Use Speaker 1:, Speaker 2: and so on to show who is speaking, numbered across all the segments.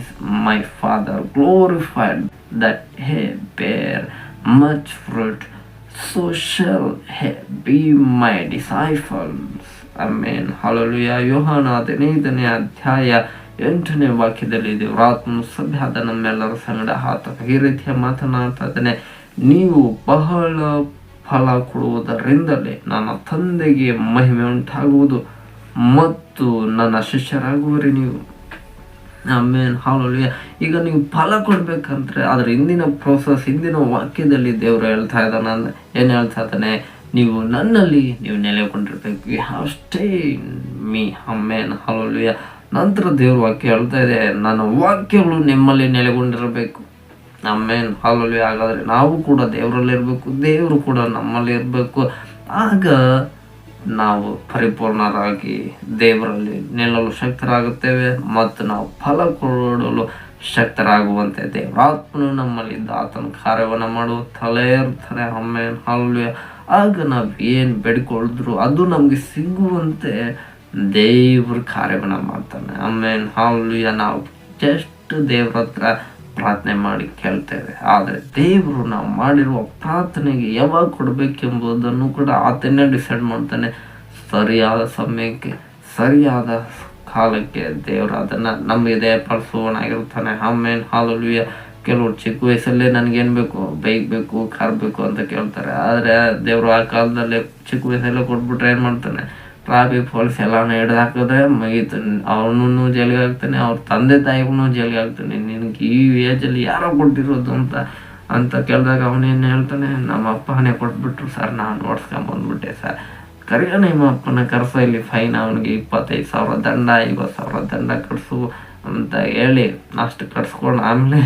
Speaker 1: is my Father glorified that he bear much fruit, so shall he be my disciples. Amen. Hallelujah. ಯೋಹಾನ ಹದಿನೈದನೇ ಅಧ್ಯಾಯ ಎಂಟನೇ ವಾಕ್ಯದಲ್ಲಿ ದೇವರಾತ್ಮ ಸಭ್ಯಾದ ನಮ್ಮೆಲ್ಲರ ಸಂಗಡ ಆತ ಈ ರೀತಿಯ ಮಾತನಾಡ್ತಾ ಇದ್ದಾನೆ ನೀವು ಬಹಳ ಫಲ ಕೊಡುವುದರಿಂದಲೇ ನನ್ನ ತಂದೆಗೆ ಮಹಿಮೆ ಉಂಟಾಗುವುದು ಮತ್ತು ನನ್ನ ಶಿಷ್ಯರಾಗುವರಿ ನೀವು ಆಮೇಲೆ ಹಾಲುಲಿಯ ಈಗ ನೀವು ಫಲ ಕೊಡಬೇಕಂದ್ರೆ ಅದರ ಹಿಂದಿನ ಪ್ರೋಸೆಸ್ ಹಿಂದಿನ ವಾಕ್ಯದಲ್ಲಿ ದೇವರು ಹೇಳ್ತಾ ಇದ್ದಾನೆ ಏನು ಹೇಳ್ತಾ ಇದ್ದಾನೆ? ನೀವು ನನ್ನಲ್ಲಿ ನೀವು ನೆಲೆಕೊಂಡಿರ್ಬೇಕು you have stay me amen hallelujah ನಂತರ ದೇವ್ರ ವಾಕ್ಯ ಹೇಳ್ತಾ ಇದೆ, ನನ್ನ ವಾಕ್ಯಗಳು ನಿಮ್ಮಲ್ಲಿ ನೆಲೆಗೊಂಡಿರಬೇಕು. ಅಮ್ಮೇನ್ ಹಲೋಲಿಯ ಹಾಗಾದ್ರೆ ನಾವು ಕೂಡ ದೇವರಲ್ಲಿ ಇರಬೇಕು ದೇವರು ಕೂಡ ನಮ್ಮಲ್ಲಿ ಇರಬೇಕು ಆಗ ನಾವು ಪರಿಪೂರ್ಣರಾಗಿ ದೇವರಲ್ಲಿ ನಿಲ್ಲಲು ಶಕ್ತರಾಗುತ್ತೇವೆ ಮತ್ತು ನಾವು ಫಲ ಕೊಡಲು ಶಕ್ತರಾಗುವಂತೆ ದೇವರಾತ್ಮನು ನಮ್ಮಲ್ಲಿದ್ದ ಆತನ ಕಾರ್ಯವನ್ನು ಮಾಡುತ್ತಲೇ ಇರ್ತಾರೆ ಅಮ್ಮೇನ್ ಹಲ್ವೆ ಆಗ ನಾವು ಏನು ಬೇಡಿಕೊಳ್ಳಿದ್ರು ಅದು ನಮಗೆ ಸಿಗುವಂತೆ ದೇವ್ರ ಕಾರ್ಯವನ್ನು ಮಾಡ್ತಾನೆ. ಅಮ್ಮೇನ್ ಹಾಲ್ವಿಯ ನಾವು ಜಸ್ಟ್ ದೇವ್ರ ಹತ್ರ ಪ್ರಾರ್ಥನೆ ಮಾಡಿ ಕೇಳ್ತೇವೆ. ಆದರೆ ದೇವರು ನಾವು ಮಾಡಿರುವ ಪ್ರಾರ್ಥನೆಗೆ ಯಾವಾಗ ಕೊಡಬೇಕೆಂಬುದನ್ನು ಕೂಡ ಆತನೇ ಡಿಸೈಡ್ ಮಾಡ್ತಾನೆ. ಸರಿಯಾದ ಸಮಯಕ್ಕೆ, ಸರಿಯಾದ ಕಾಲಕ್ಕೆ ದೇವರು ಅದನ್ನು ನಮಗೆ ದಯಪಡಿಸುವನಾಗಿರ್ತಾನೆ ಆಮೇಲೆ ಹಾಲುಲಿಯ. ಕೆಲವರು ಚಿಕ್ಕ ವಯಸ್ಸಲ್ಲೇ ನನಗೇನು ಬೇಕು? ಬೈಕ್ ಬೇಕು, ಕಾರ್ ಬೇಕು ಅಂತ ಕೇಳ್ತಾರೆ. ಆದರೆ ದೇವರು ಆ ಕಾಲದಲ್ಲೇ ಚಿಕ್ಕ ವಯಸ್ಸಲ್ಲೇ ಕೊಟ್ಬಿಟ್ರೆ ಏನು ಮಾಡ್ತಾನೆ? ಟ್ರಾಫಿಕ್ ಪೊಲೀಸ್ ಎಲ್ಲಾನು ಹಿಡ್ದು ಹಾಕಿದ್ರೆ ಮುಗೀತು ಅವನು ಜೈಲಿಗೆ ಹಾಕ್ತಾನೆ ಅವ್ರ ತಂದೆ ತಾಯಿಗೂ ಜೈಲಿಗೆ ಹಾಕ್ತಾನೆ ನಿನಗೆ ಈ ಏಜಲ್ಲಿ ಯಾರೋ ಕೊಟ್ಟಿರೋದು ಅಂತ ಅಂತ ಕೇಳಿದಾಗ ಅವನೇನು ಹೇಳ್ತಾನೆ, ನಮ್ಮ ಅಪ್ಪನೇ ಕೊಟ್ಬಿಟ್ರು ಸರ್, ನಾನು ಓಡಿಸ್ಕೊಂಬಂದ್ಬಿಟ್ಟೆ ಸರ್. ಕರೆಯ ನಿಮ್ಮ ಅಪ್ಪನ ಕರ್ಸೋ, ಇಲ್ಲಿ ಫೈನ್ ಅವನಿಗೆ ಇಪ್ಪತ್ತೈದು ಸಾವಿರ ದಂಡ, ಐವತ್ತು ಸಾವಿರ ದಂಡ ಕಟ್ಸು ಅಂತ ಹೇಳಿ ಅಷ್ಟು ಕಟ್ಸ್ಕೊಂಡು ಆಮೇಲೆ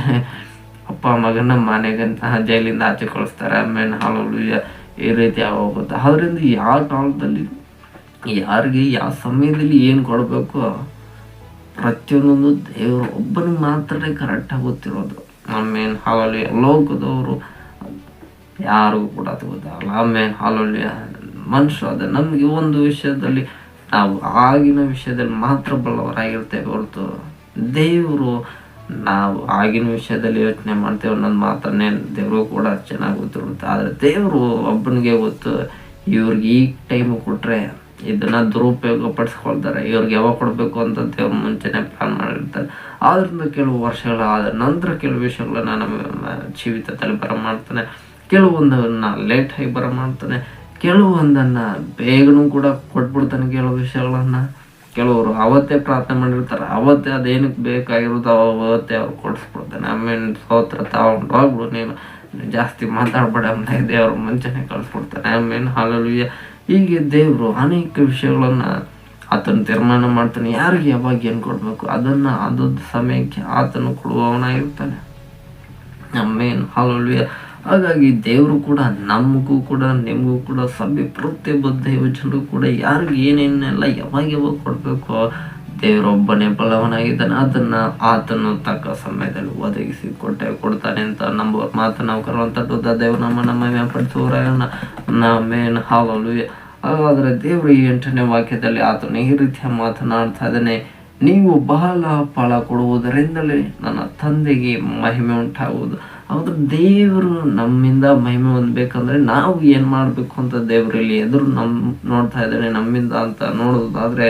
Speaker 1: ಅಪ್ಪ ಮಗನ ಮನೆಗಂತ ಜೈಲಿಂದ ಆಚೆ ಕಳಿಸ್ತಾರೆ. ಆಮೇಲೆ ಹಾಲು ಈ ರೀತಿ ಆಗೋಗುತ್ತೆ. ಅದರಿಂದ ಯಾವ ಕಾಲದಲ್ಲಿ ಯಾರಿಗೆ ಯಾವ ಸಮಯದಲ್ಲಿ ಏನು ಕೊಡಬೇಕು ಪ್ರತಿಯೊಂದೊಂದು ದೇವರು ಒಬ್ಬನಿಗೆ ಮಾತ್ರ ಕರೆಕ್ಟಾಗಿ ಗೊತ್ತಿರೋದು. ಆಮೇಲೆ ಹಾಲಲ್ಲಿ ಲೋಕದವರು ಯಾರಿಗೂ ಕೂಡ ಅದು ಗೊತ್ತಾಗಲ್ಲ. ಆಮೇಲೆ ಹಾಲಲ್ಲಿ ಮನುಷ್ಯ ಅದ ನಮಗೆ ಒಂದು ವಿಷಯದಲ್ಲಿ ನಾವು ಆಗಿನ ವಿಷಯದಲ್ಲಿ ಮಾತ್ರ ಬಲ್ಲವರಾಗಿರ್ತೇವೆ ಹೊರತು ದೇವರು ನಾವು ಆಗಿನ ವಿಷಯದಲ್ಲಿ ಯೋಚನೆ ಮಾಡ್ತೇವೆ ಅನ್ನೋದು ಮಾತನ್ನೇ ದೇವರು ಕೂಡ ಚೆನ್ನಾಗಿ ಗೊತ್ತಿರುತ್ತೆ. ಆದರೆ ದೇವರು ಒಬ್ಬನಿಗೆ ಗೊತ್ತು, ಇವ್ರಿಗೆ ಈ ಟೈಮು ಕೊಟ್ಟರೆ ಇದನ್ನ ದುರುಪಯೋಗ ಪಡಿಸ್ಕೊಳ್ತಾರೆ ಇವ್ರಿಗೆ ಯಾವಾಗ ಕೊಡಬೇಕು ಅಂತ ದೇವ್ರ ಮುಂಚೆನೆ ಪ್ಲಾನ್ ಮಾಡಿರ್ತಾರೆ. ಆದ್ದರಿಂದ ಕೆಲವು ವರ್ಷಗಳಾದ ನಂತರ ಕೆಲವು ವಿಷಯಗಳನ್ನ ನಮ್ಮ ಜೀವಿತದಲ್ಲಿ ಬರ ಮಾಡ್ತಾನೆ. ಕೆಲವೊಂದನ್ನ ಲೇಟಾಗಿ ಬರ ಮಾಡ್ತಾನೆ. ಕೆಲವೊಂದನ್ನ ಬೇಗನೂ ಕೂಡ ಕೊಟ್ಬಿಡ್ತಾನೆ ಕೆಲವು ವಿಷಯಗಳನ್ನ. ಕೆಲವರು ಅವತ್ತೇ ಪ್ರಾರ್ಥನೆ ಮಾಡಿರ್ತಾರೆ. ಅವತ್ತೇ ಅದೇನಕ್ಕೆ ಬೇಕಾಗಿರೋದು ಅವತ್ತೇ ಅವ್ರು ಕೊಡಿಸ್ಬಿಡ್ತಾನೆ. ಆಮೇಲೆ ಸ್ತೋತ್ರ ತಗೊಂಡು ನೀನು ಜಾಸ್ತಿ ಮಾತಾಡ್ಬೇಡ ಅಂತ ದೇವ್ರ ಮುಂಚೆನೆ ಕಳಿಸ್ಬಿಡ್ತಾನೆ. ಆಮೇಲೆ ಹಾಲಲ್ಲಿ ಹೀಗೆ ದೇವರು ಅನೇಕ ವಿಷಯಗಳನ್ನ ಆತನ ತೀರ್ಮಾನ ಮಾಡ್ತಾನೆ. ಯಾರಿಗೆ ಯಾವಾಗ ಏನು ಕೊಡಬೇಕು? ಅದನ್ನ, ಅದೊಂದು ಸಮಯಕ್ಕೆ ಆತನು ಕೊಡುವವನಾಗಿರ್ತಾನೆ. ನಮ್ಮೇನು ಹಾಲಲ್ಲಿ ಹಾಗಾಗಿ ದೇವರು ಕೂಡ, ನಮಗೂ ಕೂಡ, ನಿಮಗೂ ಕೂಡ, ಸಭೆ, ಪ್ರತಿಯೊಬ್ಬ ದೈವಜನರು ಕೂಡ ಯಾರಿಗೆ ಏನೇನೆಲ್ಲ ಯಾವಾಗ ಯಾವಾಗ ಕೊಡಬೇಕು ದೇವರೊಬ್ಬನೇ ಬಲವನಾಗಿದ್ದಾನೆ, ಅದನ್ನ ಆತನು ತಕ್ಕ ಸಮಯದಲ್ಲಿ ಒದಗಿಸಿ ಕೊಟ್ಟೆ ಕೊಡ್ತಾನೆ ಅಂತ ನಂಬುವ ಮಾತು ನಾವು ಕರುವಂತದ್ದು. ದೇವ್ರು ನಮ್ಮ ನಮ್ಮ ವ್ಯಾಪಡಿಸುವವರನ್ನ ನಾವೇನು ಹಾಲಲು ಹಾಗಾದ್ರೆ ದೇವರು ಈ ಎಂಟನೇ ವಾಕ್ಯದಲ್ಲಿ ಆತನು ಈ ರೀತಿಯ ಮಾತನಾಡ್ತಾ ಇದ್ದಾನೆ, ನೀವು ಬಹಳ ಫಲ ಕೊಡುವುದರಿಂದಲೇ ನನ್ನ ತಂದೆಗೆ ಮಹಿಮೆ ಉಂಟಾಗುವುದು. ಹೌದು, ದೇವರು ನಮ್ಮಿಂದ ಮಹಿಮೆ ಹೊಂದಬೇಕಂದ್ರೆ ನಾವು ಏನು ಮಾಡಬೇಕು ಅಂತ ದೇವರಲ್ಲಿ ಎದುರು ನಮ್ಮ ನೋಡ್ತಾ ಇದ್ದಾನೆ, ನಮ್ಮಿಂದ ಅಂತ ನೋಡೋದಾದ್ರೆ